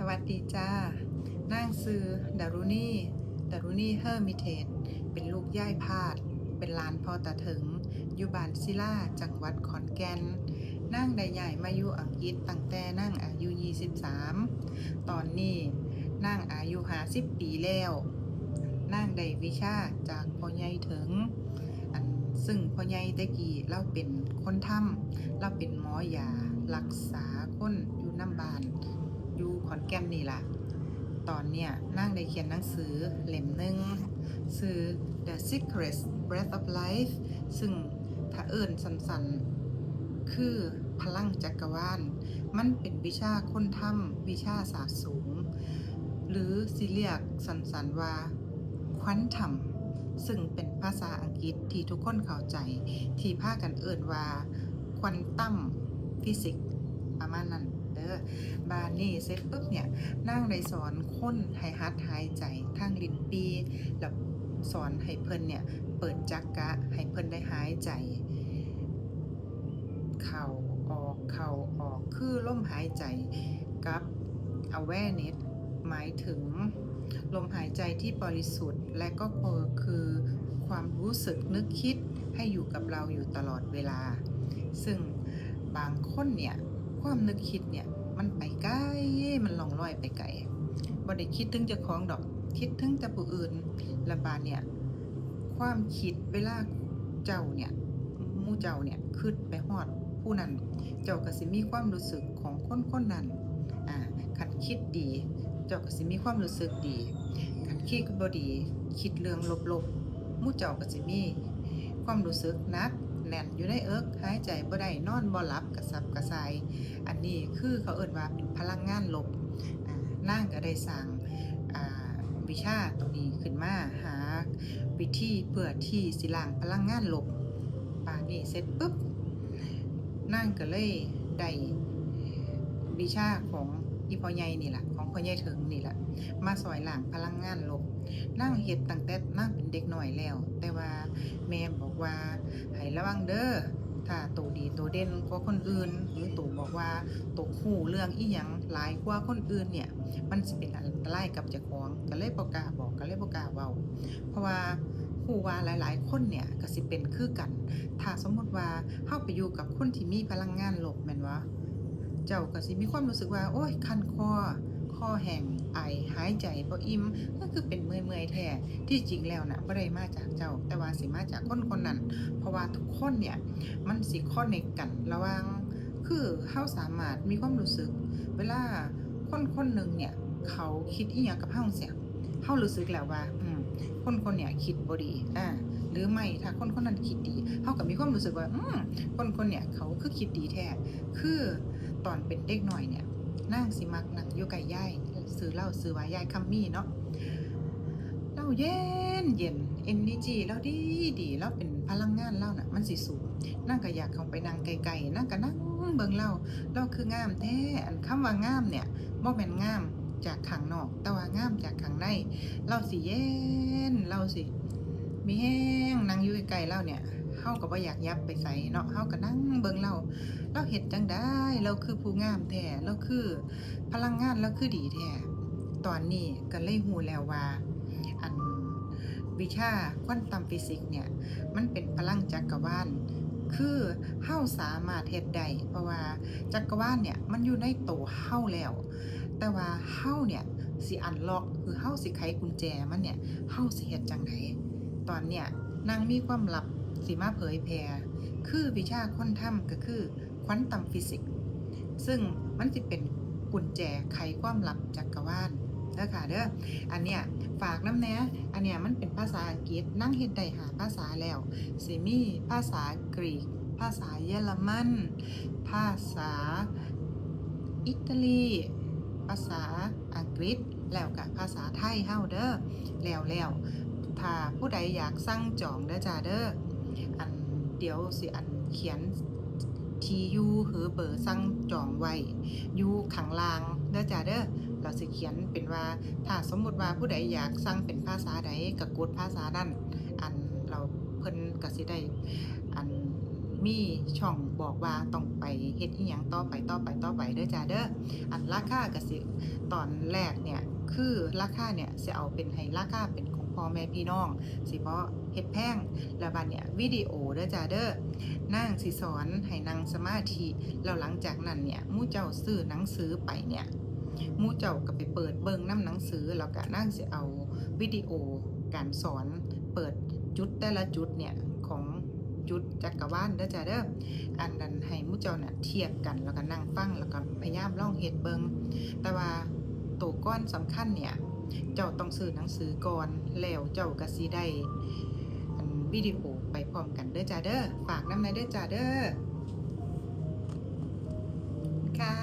สวัสดีจ้านางซือดารุณีดารุณีเฮอร์มิเทตเป็นลูกย่ายพาด เป็นหลานพ่อตาถึง อยู่บ้านศิลาจังหวัดขอนแก่นนางได้ใหญ่มาอยู่อังกฤษตั้งแต่นางอายุ 23 ตอนนี้นางอายุ50ปีแล้วนางได้วิชาจากพ่อใหญ่ถึง อันซึ่งพ่อใหญ่ตะกี้เราเป็นคนทำเราเป็นหมอยารักษาคนอยู่น้ำบาน อยู่ขอนแก่นนี่ล่ะ ตอนเนี้ยนั่งได้เขียนหนังสือเล่มหนึ่งชื่อ The Secret Breath of Life ซึ่งถ้าเอิ้นสันๆ คือพลังจักรวาล มันเป็นวิชาค้นทำวิชาศาสตร์สูง หรือสิเรียกสันๆว่าควอนตัมซึ่งเป็นภาษาอังกฤษที่ทุกคนเข้าใจ ที่พากันเอิ้นว่าควอนตั้มฟิสิกส์ประมาณนั้น เด้อบานนี่เสร็จปุ๊บเนี่ยนั่งได้สอนค้นให้หัดหายใจทางลิ้นปีแล้วสอนให้เพิ่นเนี่ยเปิดจักกะให้เพิ่นได้หายใจ เข่าออกเข่าออกคือลมหายใจกับ awareness หมายถึงลมหายใจที่บริสุทธิ์ และก็คือความรู้สึกนึกคิดให้อยู่กับเราอยู่ตลอดเวลา ซึ่งบางคนเนี่ย ความนึกคิดเนี่ย มันไปไกลมันล่องลอยไปไกลบ่ได้คิดถึงเจ้าของดอก คิดถึงแต่ผู้อื่นละบาดเนี่ย ความคิดเวลาเจ้าเนี่ยมู่เจ้าเนี่ยคิดไปฮอดผู้นั้น เจ้าก็สิมีความรู้สึกของคนคนนั้นอ่าคันคิดดี เจ้าก็สิมีความรู้สึกดีคันคิดบ่ดี คิดเรื่องลบๆมู่เจ้าก็สิมีความรู้สึกนัก แน่นอยู่ในเอิกหายใจบ่ได้นอนบ่หลับกระสับกระส่ายอันนี้คือเขาเอ่นว่าเป็นพลังงานลบอ่านางก็ได้สร้างอ่าวิชาตัวนี้ขึ้นมาหาวิธีเพื่อที่สิล้างพลังงานลบป่านี้เสร็จปุ๊บนางก็เลยได้วิชาของอีพ่อใหญ่นี่แหละของพ่อใหญ่ถึงนี่แหละมาสอยหล้างพลังงานลบ นางเฮ็ดตั้งแต่นางเป็นเด็กหน้อยแล้ว แต่ว่าแม่บอกว่าให้ระวังเด้อถ้าตัวดีตัวเด่นกว่าคนอื่น หรือตัวบอกว่าตัวคู่เรื่องอีหยังหลายกว่าคนอื่นเนี่ย มันสิเป็นอันตรายกับเจ้าของก็เลยบ่กาบอกก็เลยบ่กาเว้าเพราะว่าคู่ว่าหลาย ๆ คนเนี่ยก็สิเป็นคือกัน ถ้าสมมติว่าเฮาไปอยู่กับคนที่มีพลังงานลบแม่นบ่เจ้าก็สิมีความรู้สึกว่า โอ้ยคันคอ คอแห้งไอหายใจบ่อิ่มก็คือเป็นเมื่อยๆแท้ที่จริงแล้วน่ะบ่ได้มาจากเจ้า แต่ว่าสิมาจากคนคนนั้นเพราะว่าทุกคนเนี่ยมันสิคอนเนกันระว่างคือเฮาสามารถมีความรู้สึก เวลาคนคนหนึ่งเนี่ยเขาคิดอีหยังกับเฮาเสียเฮารู้สึกแล้วว่า อืมคนคนเนี่ยคิดบ่ดีอ่าหรือไม่ถ้าคนคนนั้นคิดดีเฮาก็มีความรู้สึกว่า อืมคนคนเนี่ยเขาคือคิดดีแท้คือตอนเป็นเด็กหน้อยเนี่ย นางสิมักนั่งอยู่ใกล้ยายซื้อเหล้าซื้อวายายคัมมี่เนาะเราเย็นเย็นเอนนิจีเราดีดีเราเป็นพลังงานเราน่ะ มันสิสูงนั่งก็อยากเข้าไปนั่งไกลๆนั่งก็นั่งเบิ่งเราเราคืองามแท้อันคำว่างามเนี่ยบ่แม่นงามจากข้างนอก แต่ว่างามจากข้างในเราสิเย็นเราสิ มีแห้งนั่งอยู่ใกล้ๆเราเนี่ยเฮาก็บ่อยากยับไปใส่เนาะเฮาก็นั่งเบิ่งเราเราเฮ็ดจังได้เราคือผู้งามแท้เราคือ พลังงานเราคือดีแท้ตอนนี้ก็เลยฮู้แล้วว่า อันวิชาควอนตัมฟิสิกส์เนี่ย มันเป็นพลังจักรวาลคือเฮาสามารถเฮ็ดได้เพราะว่าจักรวาลเนี่ยมันอยู่ในตัวเฮาแล้ว แต่ว่าเฮาเนี่ยสิอันล็อกคือเฮาสิไขกุญแจมันเนี่ยเฮาสิเฮ็ดจังได ตอนเนี่ยนางมีความลับสิมาเผยแพร่คือวิชาควอนตัมก็คือควอนตัมฟิสิกส์ซึ่งมันสิเป็นกุญแจไขความลับจักรวาลเด้อค่ะเด้อ อันเนี้ยฝากน้ำแน่อันเนี้ยมันเป็นภาษาอังกฤษนั่งเฮ็ดได้หาภาษาแล้วสิมีภาษากรีก ภาษาเยอรมัน ภาษาอิตาลี ภาษาอังกฤษแล้วกับภาษาไทยเฮาเด้อแล้วแล้ว ถ้าผู้ใดอยากสั่งจองเด้อจ้าเด้ออันเดี๋ยวสิอันเขียนทียูหรือเบอร์สั่งจองไว้อยู่ข้างลางเด้อจ้าเด้อเราสิเขียนเป็นว่าถ้าสมมุติว่าผู้ใดอยากสั่งเป็นภาษาใดก็กดภาษานั้นอันเราเพิ่นก็สิได้อันมีมีช่องบอกว่าต้องไปเฮ็ดอีหยังต่อไปต่อไปต่อไปเด้อจ้าเด้ออันราคาก็สิตอนแรกเนี่ย คือราคาเนี่ยสิเอาเป็นให้ราคาเป็นของพ่อแม่พี่น้อง สิเพราะเฮ็ดแพงแล้วบัดเนี่ยวิดีโอเด้อจ้าเด้อนั่งสิสอนให้นั่งสมาธิแล้วหลังจากนั้นเนี่ยมู่เจ้าซื้อหนังสือไปเนี่ยมู่เจ้าก็ไปเปิดเบิ่งนํหนังสือแล้วก็นั่งสิเอาวิดีโอการสอนเปิดจุดแต่ละจุดเนี่ยของจุดจักรวาลเด้อจ้าเด้ออันนั้นให้มู่เจ้าน่ะเทียบกันแล้วก็นั่งฟังแล้วก็พยายามล่องเฮ็ดเบิ่งแต่ว่า ตัวก้อนสำคัญเนี่ย เจ้าต้องซื้อหนังสือก่อนแล้วเจ้าก็สิได้อันวิดีโอไปพร้อมกันเด้อจ้าเด้อฝากน้ำในเด้อจ้าเด้อค่ะ